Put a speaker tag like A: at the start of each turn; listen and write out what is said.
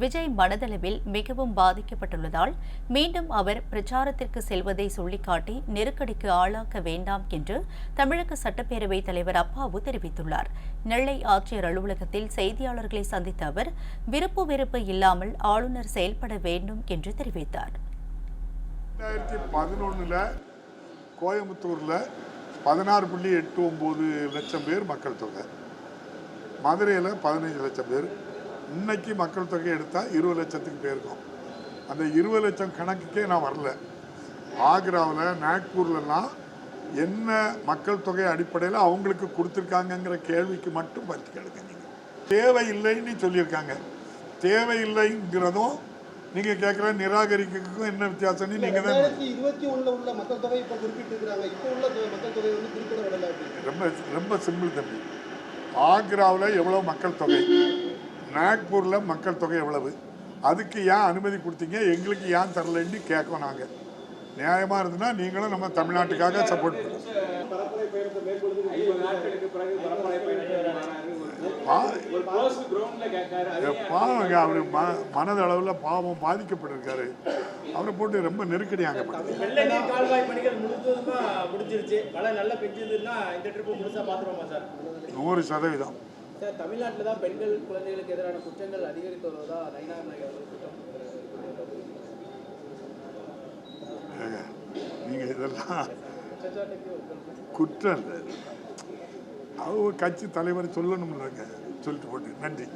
A: விஜய் மனதளவில் மிகவும் பாதிக்கப்பட்டுள்ளதால் மீண்டும் அவர் பிரச்சாரத்திற்கு செல்வதை சுட்டிக்காட்டி நெருக்கடிக்கு ஆளாக்க வேண்டாம் என்று தமிழக சட்டப்பேரவைத் தலைவர் அப்பாவு தெரிவித்துள்ளார். நெல்லை ஆட்சியர் அலுவலகத்தில் செய்தியாளர்களை சந்தித்த அவர் விருப்பு வெறுப்பு இல்லாமல் ஆளுநர் செயல்பட வேண்டும் என்று தெரிவித்தார்.
B: ரெண்டாயிரத்தி பதினொன்றில் கோயம்புத்தூரில் பதினாறு புள்ளி எட்டு ஒம்பது லட்சம் பேர் மக்கள் தொகை. மதுரையில் பதினைஞ்சு லட்சம் பேர். இன்னைக்கு மக்கள் தொகை எடுத்தால் இருபது லட்சத்துக்கு போயிருக்கோம். அந்த இருபது லட்சம் கணக்குக்கே நான் வரல. ஆக்ராவில் நாக்பூர்லலாம் என்ன மக்கள் தொகை அடிப்படையில் அவங்களுக்கு கொடுத்துருக்காங்கங்கிற கேள்விக்கு மட்டும் பற்றி கேளுங்க நீங்கள் தேவையில்லைன்னு சொல்லியிருக்காங்க. தேவையில்லைங்கிறதும் நீங்கள் கேட்குற நிராகரிக்கிறதுக்கும் என்ன வித்தியாசம்னு நீங்கள் தான்
C: இருபத்தி உள்ள மக்கள் தொகை இப்ப குறிப்பிட்டிருக்கிறாங்க. இப்போ உள்ள மக்கள் தொகை வந்து
B: ரொம்ப ரொம்ப சிம்பிள் தம்பி. ஆக்ராவில் எவ்வளோ மக்கள் தொகை? நாக்பூரில் மக்கள் தொகை எவ்வளவு? அதுக்கு ஏன் அனுமதி கொடுத்தீங்க? எங்களுக்கு ஏன் தரலைன்னு கேட்கோம் நாங்கள் நியாயமாக இருந்ததுன்னா நீங்களும் நம்ம தமிழ்நாட்டுக்காக சப்போர்ட் பாவங்க அவர் ம மனதளவில் பாவம் பாதிக்கப்பட்டிருக்காரு. அவரை போட்டு ரொம்ப நெருக்கடியாங்க
D: வெள்ளை நீர் கால்வாய் பணிகள் முழுவதுமா முடிஞ்சிருச்சு. மழை நல்லா பெஞ்சதுன்னா இந்த ட்ரிப்பு முழுசா பாத்துருவோமா சார்?
B: நூறு சதவீதம்.
E: சார் தமிழ்நாட்டில் தான் பெண்கள் குழந்தைகளுக்கு எதிரான குற்றங்கள் அதிகரித்து வருவதா நயினார் நாயகர் குற்றம்
B: நீங்க இதெல்லாம் குற்றம். இல்லை அவர் கட்சி தலைவர் சொல்லணும்லங்க. சொல்லிட்டு போட்டு. நன்றி.